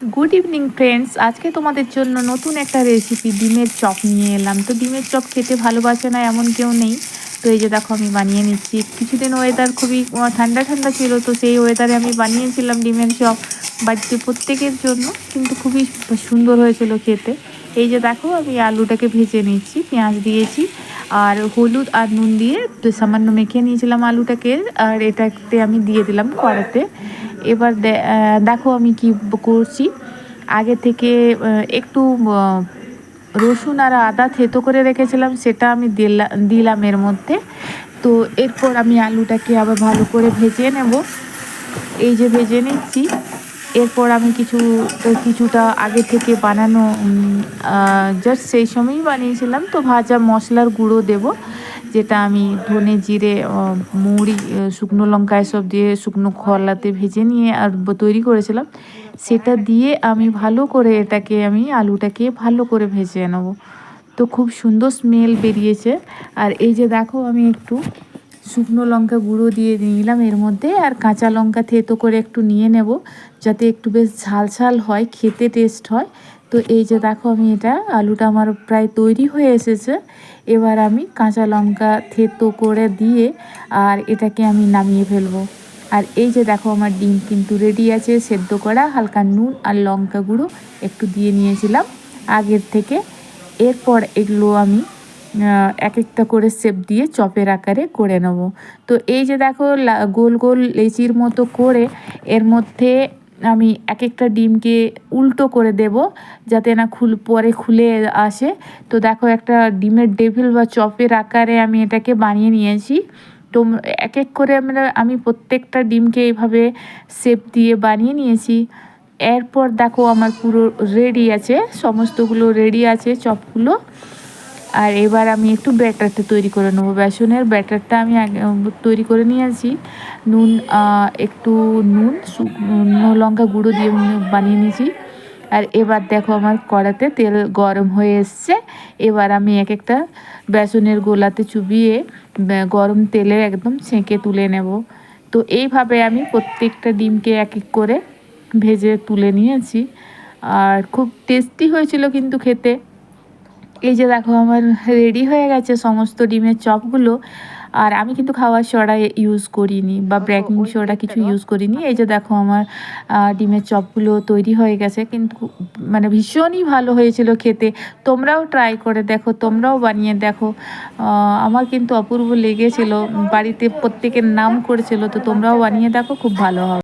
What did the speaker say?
Good evening friends আজকে তোমাদের জন্য নতুন একটা রেসিপি ডিমের চপ নিয়ে এলাম। তো ডিমের চপ খেতে ভালোবাসে না এমন কেউ নেই। তো এই যে দেখো, আমি বানিয়ে নিচ্ছি। কিছুদিন ওয়েদার খুবই ঠান্ডা ঠান্ডা ছিল, তো সেই ওয়েদারে আমি বানিয়েছিলাম ডিমের চপ বাড়িতে প্রত্যেকের জন্য, কিন্তু খুবই সুন্দর হয়েছিল খেতে। এই যে দেখো, আমি আলুটাকে ভেজে নিচ্ছি, পেঁয়াজ দিয়েছি, আর হলুদ আর নুন দিয়ে সামান্য মেখে নিয়েছিলাম আলুটাকে, আর এটাতে আমি দিয়ে দিলাম কড়াতে। এবার দেখো আমি কি করছি। আগে থেকে একটু রসুন আর আদা থেতো করে রেখেছিলাম, সেটা আমি দিলা- দিলাম এর মধ্যে। তো এরপর আমি আলুটাকে আবার ভালো করে ভেজে নেব। এই যে ভেজে নিচ্ছি। এরপর আমি কিছু, কিছুটা আগে থেকে বানানো জাস্ট সেই সময়ই বানিয়েছিলাম। তো ভাজা মশলার গুঁড়ো দেব। যেটা আমি ধনে জিরে মুড়ি শুকনো লঙ্কা এসব দিয়ে শুকনো খোলাতে ভেজে নিয়ে আর তৈরি করেছিলাম। সেটা দিয়ে আমি ভালো করে এটাকে আমি আলুটাকে ভালো করে ভেজে নেব। তো খুব সুন্দর স্মেল বেরিয়েছে। আর এই যে দেখো আমি একটু শুকনো লঙ্কা গুঁড়ো দিয়ে নিলাম এর মধ্যে আর কাঁচা লঙ্কা থেতো করে একটু নিয়ে নেব, যাতে একটু বেশ ঝাল ঝাল হয়, খেতে টেস্ট হয়। তো এই যে দেখো আমি এটা, আলুটা আমার প্রায় তৈরি হয়ে এসেছে। এবার আমি কাঁচা লঙ্কা থেতো করে দিয়ে আর এটাকে আমি নামিয়ে ফেলব। আর এই যে দেখো আমার ডিম কিন্তু রেডি আছে, সেদ্ধ করা, হালকা নুন আর লঙ্কা গুঁড়ো একটু দিয়ে নিয়েছিলাম। আগের থেকে এরপর এগুলো আমি এক একটা করে শেপ দিয়ে চপের আকারে করে নেব। তো এই যে দেখো গোল গোল লেচির মতো করে এর মধ্যে আমি এক একটা ডিমকে উল্টো করে দেব যাতে না খুল, পরে খুলে আসে। তো দেখো একটা ডিমের ডেভিল বা চপের আকারে আমি এটাকে বানিয়ে নিয়েছি। তো এক এক করে আমরা, আমি প্রত্যেকটা ডিমকে এইভাবে শেপ দিয়ে বানিয়ে নিয়েছি। এরপর দেখো আমার পুরো রেডি আছে, সমস্তগুলো রেডি আছে, চপগুলো। আর এবার আমি একটু ব্যাটারটা তৈরি করে নেব। বেসনের ব্যাটারটা আমি তৈরি করে নিয়েছি নুন একটু নুন শুকনো লঙ্কা গুঁড়ো দিয়ে বানিয়ে নিয়েছি। আর এবার দেখো আমার কড়াতে তেল গরম হয়ে এসছে। এবার আমি এক একটা বেসনের গোলাতে চুবিয়ে গরম তেলে একদম ছেঁকে তুলে নেব। তো এইভাবে আমি প্রত্যেকটা ডিমকে এক এক করে ভেজে তুলে নিয়েছি। আর খুব টেস্টি হয়েছিল কিন্তু খেতে। এই যে দেখো আমার রেডি হয়ে গেছে সমস্ত ডিমের চপগুলো। আর আমি কিন্তু খাওয়ার সোডা ইউজ করিনি বা বেকিং সোডা কিছু ইউজ করিনি। এই যে দেখো আমার ডিমের চপগুলো তৈরি হয়ে গেছে। কিন্তু মানে ভীষণই ভালো হয়েছিল খেতে। তোমরাও ট্রাই করে দেখো তোমরাও বানিয়ে দেখো। আমার কিন্তু অপূর্ব লেগেছিল। বাড়িতে প্রত্যেকের নাম করেছিল তো তোমরাও বানিয়ে দেখো খুব ভালো হবে।